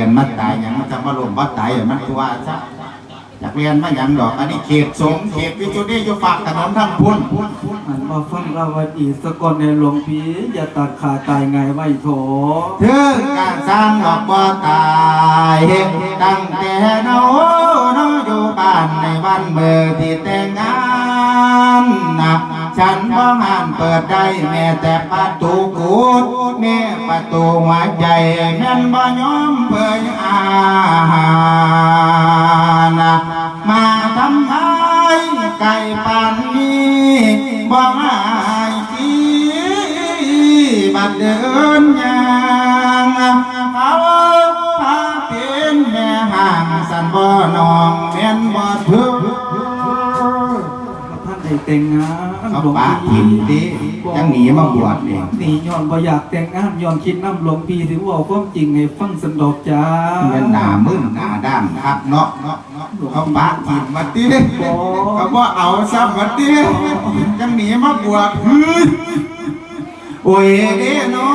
ยนมาตายอย่างมันจะมาลงมาตายอย่างมันตัวซะจากเรียนมาอย่างดอกอันนี้เขตสงฆ์เขตวิจุนี่อยู่ฝากถนนทั้งพุ่นหันมาฟังเราวันอีกสกอนในหลวงพี่อย่าตัดขาตายไงไว้โถถึงการสร้างดอกบ่ตายตั้งแต่เนาเนาอยู่บ้านในวันเมื่อที่แต่งงานนะ ฉันบ่านเปิดได้แม้แต่ประตูกูดแม่ประตูหัวใจแม่นบ่ยอมเปิดอานะมาทำไมไก่ปานนี้บ่หายทีบัดเดินยางเขาพาเป็นแม่ห่างสันบ่นองแม่นบ่ถึกท่า นได้แต่งงานเขาปากทิมดิยังหนีมาบวชนี่หนีย้อนบ่อยากแต่งงานย้อนคิดน้ำหลวงพี่ถือว่าความจริงให้ฟังสันดอกจ้าเงินหนามึนหนาด้านครับเนาะเนาะเนาะเขาปากทิมมาติเขาบ่เอาซ้ำมาติยังหนีมาบวชเฮ้ยโอ้ยเด้เนา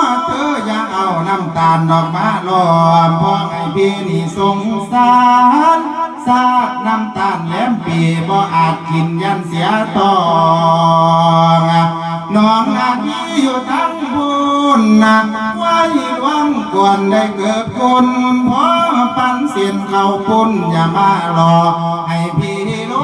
ะเธออย่าเอาน้ำตาลดอกมาหลอมเพราะให้พี่นี่สงสารซา ปีบ่อาจกินยันเสียตองน้องนาทีอยู่ทั้งบุญนะไว้วังก่อนได้เกิดคนเพราะปันเสียนเข้าปุ่นอย่ามาหลอกให้พี่ล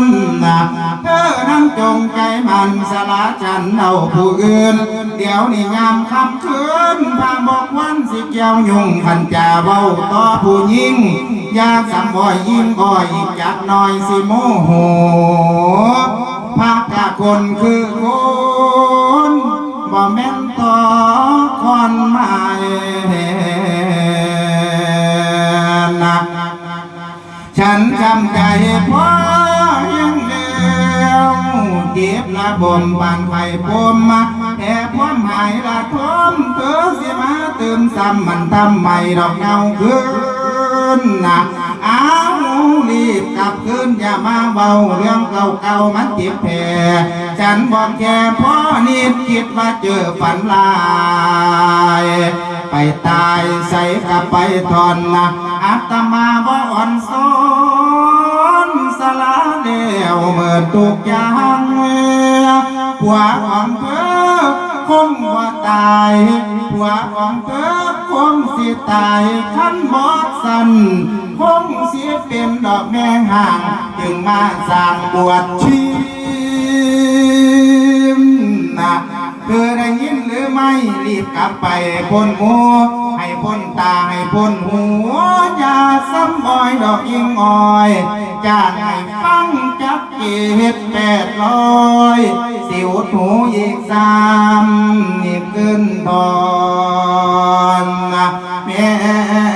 งนะเธอนั้นจงใจมันสละฉันเอาผู้อื่น เดี๋ยวนี้ยามคำคืนพาบอกวันสิเกี่ยวยุ่งขันจ่าเบาต่อผู้หญิง ยาสัมบ่อยยิ่งบ่อยจักหน่อยสิโมโหภาคกะคนคือคนบ่แม่นต่อคนใหม่นะฉันจำใจพอยังเดียวเก็บละบ่มบานไฟพมมาแต่พอมหายละทมเธอสิมาเติมซ้ำมันทำไม่ดอกเงาคือ นนะเอารีบกลับคืนอย่ามาเบาเรื่องเก่าๆมันเจ็บแผลฉันบอกแค่พ่อนิดคิดว่าเจอฝันลาย ไปตายใส่กับไปทอนนะอาตมาบ่อ่อนสอนสละเดียวเมื่อทุกยางผัวของเธอ คงว่าตายผัวของเธอคงสิตายขั้นบอดสันคงเสียเป็นดอกแมงห่าง จึงมาสร้างบวชชีมนะเธอได้ยินหรือไม่รีบกลับไปพ้นหัวให้พ้นตาให้พ้นหัวอย่าซ้ำอ้อยดอกยิงอ้อยจาให้ ฟังจักเกตแปดร้อยสิวหูอีกสามอีกขึ้นทอนนะแม่